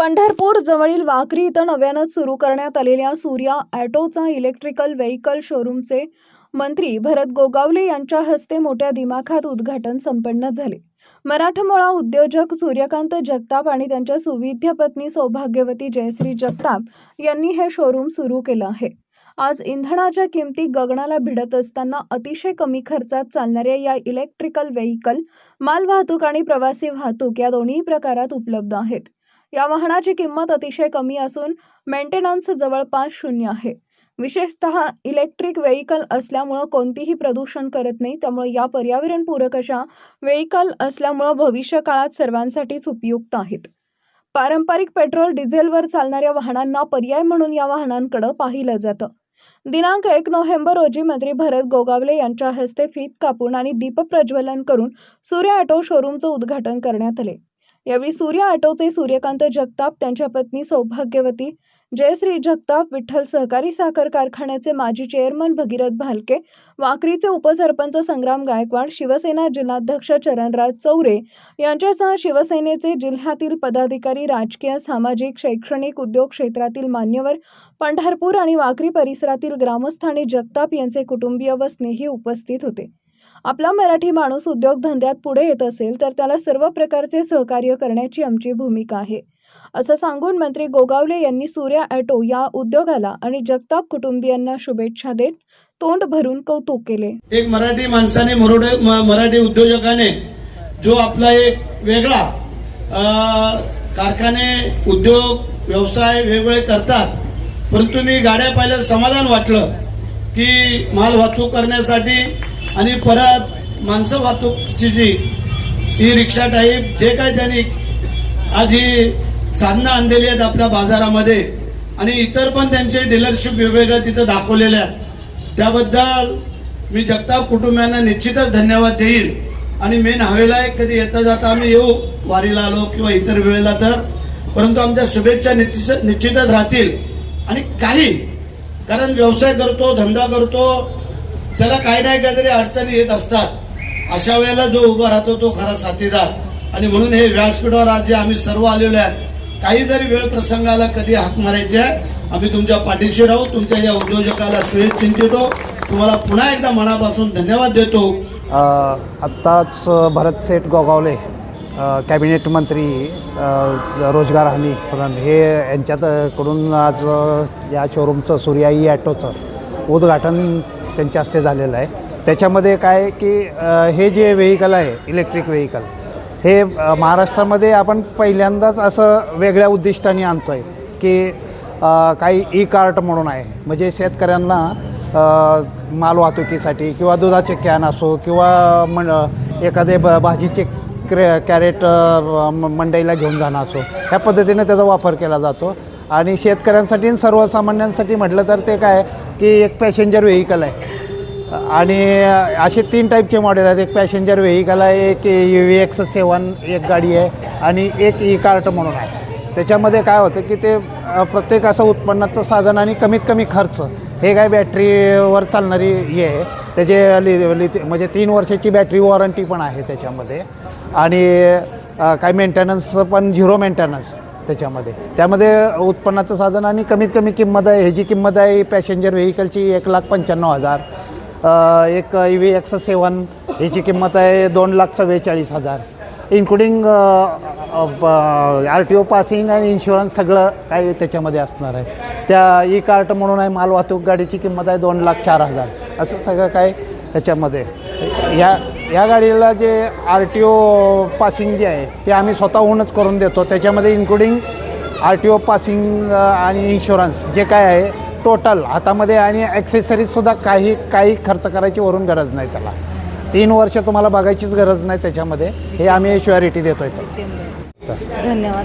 पंढरपूर जवळील वाकरी इथं नव्यानं सुरू करण्यात आलेल्या सूर्या ॲटोचा इलेक्ट्रिकल व्हेकल शोरूमचे मंत्री भरत गोगावले यांच्या हस्ते मोठ्या दिमाखात उद्घाटन संपन्न झाले. मराठमोळा उद्योजक सूर्यकांत जगताप आणि त्यांच्या सुविध्य पत्नी सौभाग्यवती जयश्री जगताप यांनी हे शोरूम सुरू केलं आहे. आज इंधनाच्या किमती गगनाला भिडत असताना अतिशय कमी खर्चात चालणाऱ्या या इलेक्ट्रिकल व्हेकल मालवाहतूक आणि प्रवासी वाहतूक या दोन्ही प्रकारात उपलब्ध आहेत. या वाहनाची किंमत अतिशय कमी असून मेंटेनन्स जवळपास शून्य आहे. विशेषतः इलेक्ट्रिक व्हेकल असल्यामुळं कोणतीही प्रदूषण करत नाही त्यामुळे या पर्यावरणपूरक अशा व्हेकल असल्यामुळं भविष्य काळात सर्वांसाठीच उपयुक्त आहेत. पारंपरिक पेट्रोल डिझेलवर चालणाऱ्या वाहनांना पर्याय म्हणून या वाहनांकडे पाहिलं जातं. दिनांक एक नोव्हेंबर रोजी मंत्री भरत गोगावले यांच्या हस्ते फीत कापून आणि दीपप्रज्वलन करून सूर्य ऑटो शोरूमचं उद्घाटन करण्यात आले. यावेळी सूर्य ऑटोचे सूर्यकांत जगताप त्यांच्या पत्नी सौभाग्यवती जयश्री जगताप विठ्ठल सहकारी साखर कारखान्याचे माजी चेअरमन भगीरथ भालके वाकरीचे उपसरपंच संग्राम गायकवाड शिवसेना जिल्हाध्यक्ष चरणराज चौरे यांच्यासह शिवसेनेचे जिल्ह्यातील पदाधिकारी राजकीय सामाजिक शैक्षणिक उद्योग क्षेत्रातील मान्यवर पंढरपूर आणि वाकरी परिसरातील ग्रामस्थ आणि जगताप यांचे कुटुंबीय व स्नेही उपस्थित होते. आपला मराठी माणूस उद्योगधंद्यात पुढे येत असेल तर त्याला सर्व प्रकारचे सहकार्य करण्याची आमची भूमिका आहे. असं सांगून मंत्री गोगावले यांनी सूर्या ॲटो या उद्योगाला आणि जगताप कुटुंबियांना शुभेच्छा देत तोंड भरून कौतुक केले. एक मराठी माणसाने मराठी उद्योजकाने जो आपला एक वेगळा कारखाने उद्योग व्यवसाय वेगवेगळे करतात परंतु मी गाड्या पाहिल्या समाधान वाटलं की माल वाहतूक करण्यासाठी आणि परत माणसं वाहतूकची जी ई रिक्षा टाईप जे काही त्यांनी आज ही साधनं आणलेली आहेत आपल्या बाजारामध्ये आणि इतर पण त्यांचे डीलरशिप वेगवेगळ्या तिथं दाखवलेल्या आहेत. त्याबद्दल मी जगताप कुटुंबियांना निश्चितच धन्यवाद देईल. आणि मेन हवेला आहे कधी येता जाता आम्ही येऊ वारीला आलो किंवा इतर वेळेला तर. परंतु आमच्या शुभेच्छा निश्चित निश्चितच राहतील. आणि काही कारण व्यवसाय करतो धंदा करतो त्याला काही नाही काहीतरी अडचणी येत असतात. अशा वेळेला जो उभा राहतो तो खरा साथीदार. आणि म्हणून हे व्यासपीठावर आज जे आम्ही सर्व आलेलो आहेत काही जरी वेळ प्रसंगाला कधी हाक मारायची आहे आम्ही तुमच्या पाठीशी राहू तुमच्या या उद्योजकाला सुयश चिंतितो. तुम्हाला पुन्हा एकदा मनापासून धन्यवाद देतो. आत्ताच भरत सेठ गोगावले कॅबिनेट मंत्री रोजगार हमी प्रधान हे यांच्याकडून आज या शोरूमचं सूर्याई ॲटोचं उद्घाटन त्यांच्या हस्ते झालेलं आहे. त्याच्यामध्ये काय की हे जे व्हेकल आहे इलेक्ट्रिक व्हेकल हे महाराष्ट्रामध्ये आपण पहिल्यांदाच असं वेगळ्या उद्दिष्टाने आणतो आहे की काही ई कार्ट म्हणून आहे. म्हणजे शेतकऱ्यांना माल वाहतुकीसाठी किंवा दुधाचे कॅन असो किंवा मन एखादे ब भाजीचे क्रे कॅरेट म- मंडईला घेऊन जाणं असो ह्या पद्धतीने त्याचा वापर केला जातो. आणि शेतकऱ्यांसाठी आणि सर्वसामान्यांसाठी म्हटलं तर ते काय की एक पॅसेंजर व्हेकल आहे. आणि असे तीन टाईपचे मॉडेल आहेत. एक पॅसेंजर व्हेकल आहे एक यू व्ही एक्स सेवन एक गाडी आहे आणि एक ई कार्ट म्हणून आहे. त्याच्यामध्ये काय होतं की ते प्रत्येक असं उत्पन्नाचं साधन आणि कमीत कमी खर्च हे काय बॅटरीवर चालणारी हे आहे. त्याचे लि लिथ म्हणजे तीन वर्षाची बॅटरी वॉरंटी पण आहे त्याच्यामध्ये. आणि काय मेंटेनन्स पण झिरो मेंटेनन्स त्याच्यामध्ये. त्यामध्ये उत्पन्नाचं साधन आणि कमीत कमी किंमत आहे. ह्याची किंमत आहे पॅसेंजर व्हेकलची एक लाख पंच्याण्णव हजार. एक ई व्ही एक्स सेवन ह्याची किंमत आहे दोन लाख चव्वेचाळीस हजार. Including R T O passing आणि इन्शुरन्स सगळं काही त्याच्यामध्ये असणार आहे. त्या ई कार्ट म्हणून आहे माल वाहतूक गाडीची किंमत आहे दोन लाख चार हजार. असं सगळं काय त्याच्यामध्ये. या या गाडीला जे आर टी ओ पासिंग जे आहे ते आम्ही स्वतःहूनच करून देतो. त्याच्यामध्ये including R T O passing आणि इन्शुरन्स जे काय आहे टोटल हातामध्ये आणि ॲक्सेसरीजसुद्धा काही काही खर्च करायची वरून गरज नाही त्याला. तीन वर्ष तुम्हाला बघायचीच गरज नाही त्याच्यामध्ये. हे आम्ही श्युअरिटी देतो आहे धन्यवाद.